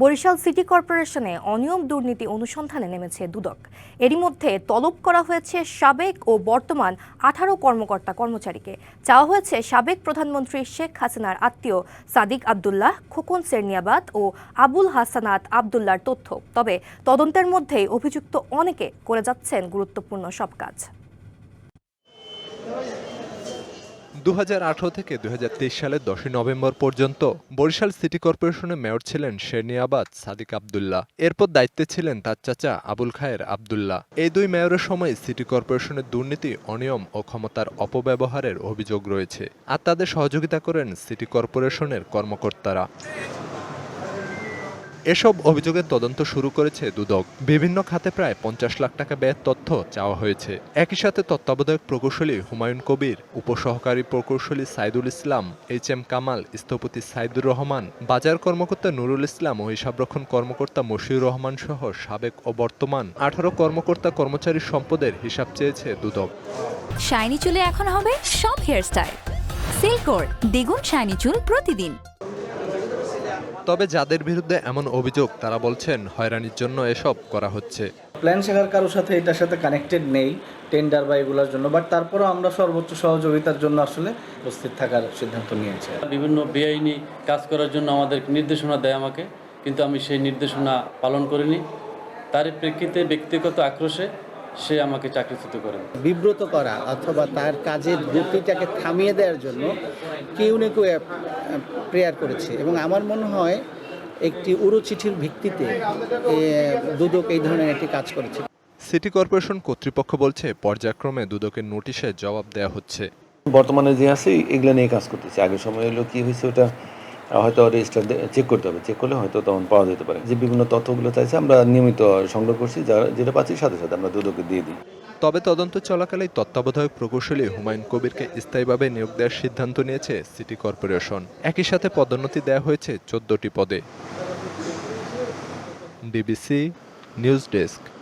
Barishal city কর্পোরেশনে অনিয়ম দুর্নীতি অনুসন্ধানে নেমেছে দুদক। এরই মধ্যে তলব করা হয়েছে সাবেক ও বর্তমান আঠারো কর্মকর্তা কর্মচারীকে। চাওয়া হয়েছে সাবেক প্রধানমন্ত্রী শেখ হাসিনার আত্মীয় সাদিক আবদুল্লাহ, খোকন সেরনিয়াবাদ ও আবুল হাসানাত আবদুল্লার তথ্য। তবে তদন্তের মধ্যেই অভিযুক্ত অনেকে করে যাচ্ছেন গুরুত্বপূর্ণ সব কাজ। দু থেকে দুহাজার তেইশ সালের দশই নভেম্বর পর্যন্ত বরিশাল সিটি কর্পোরেশনের মেয়র ছিলেন শেরনিয়াবাদ সাদিক আবদুল্লাহ। এরপর দায়িত্বে ছিলেন তার চাচা আবুল খায়ের আবদুল্লাহ। এই দুই মেয়রের সময় সিটি কর্পোরেশনের দুর্নীতি, অনিয়ম ও ক্ষমতার অপব্যবহারের অভিযোগ রয়েছে। আর তাদের সহযোগিতা করেন সিটি কর্পোরেশনের কর্মকর্তারা। এসব অভিযোগের তদন্ত শুরু করেছে দুদক। বিভিন্ন খাতে প্রায় পঞ্চাশ লাখ টাকা ব্যয়ের তথ্য চাওয়া হয়েছে। একই সাথে তত্ত্বাবধায়ক প্রকৌশলী হুমায়ুন কবির, উপসহকারী প্রকৌশলী সাইদুল ইসলাম, এইচ এম কামাল, স্থপতি সাইদুর রহমান, বাজার কর্মকর্তা নুরুল ইসলাম ও হিসাবরক্ষণ কর্মকর্তা মশিউর রহমান সহ সাবেক ও বর্তমান আঠারো কর্মকর্তা কর্মচারী সম্পদের হিসাব চেয়েছে দুদক। শাইনি চুলে এখন হবে সব হেয়ারস্টাইল। সিল্কোর দ্বিগুণ শাইনি চুল প্রতিদিন। তবে যাদের বিরুদ্ধে এমন অভিযোগ তারা বলছেন হয়রানির জন্য এসব করা হচ্ছে। প্ল্যান শেখার কারোর সাথে এটার সাথে কানেক্টেড নেই টেন্ডার বা এগুলোর জন্য বাট তারপরেও আমরা সর্বোচ্চ সহযোগিতার জন্য আসলে উপস্থিত থাকার সিদ্ধান্ত নিয়েছি। বিভিন্ন বেআইনি কাজ করার জন্য আমাদের নির্দেশনা দেয় আমাকে কিন্তু আমি সেই নির্দেশনা পালন করিনি। তার প্রেক্ষিতে ব্যক্তিগত আক্রোশে সে আমাকে চাকরিচ্যুত করেন বিব্রত করা অথবা তার কাজের গতিটাকে থামিয়ে দেওয়ার জন্য কেউ না কেউ প্রেয়ার করেছে। এবং আমার মনে হয় একটি উড়ো চিঠির ভিত্তিতে দুদক এই ধরনের একটি কাজ করেছে। সিটি কর্পোরেশন কর্তৃপক্ষ বলছে পর্যায়ক্রমে দুদকের নোটিশে জবাব দেওয়া হচ্ছে। বর্তমানে যে আছে এগুলো নিয়ে কাজ করতেছে। আগের সময় হলো কি হয়েছে ওটা হয়তো রেজিস্টার চেক করতে হবে। চেক করলে হয়তো তখন পাওয়া যেতে পারে। যে বিভিন্ন তথ্যগুলো চাইছে, আমরা নিয়মিত সংগ্রহ করছি, যা যেটা পাচ্ছি, সাথে সাথে আমরা দুদকে দিয়ে দিই। তবে তদন্ত চলাকালেই তত্ত্বাবধায়ক প্রকৌশলী হুমায়ুন কবিরকে স্থায়ীভাবে নিয়োগ দেওয়ার সিদ্ধান্ত নিয়েছে সিটি কর্পোরেশন। একই সাথে পদোন্নতি দেওয়া হয়েছে চোদ্দটি পদে। DBC news desk.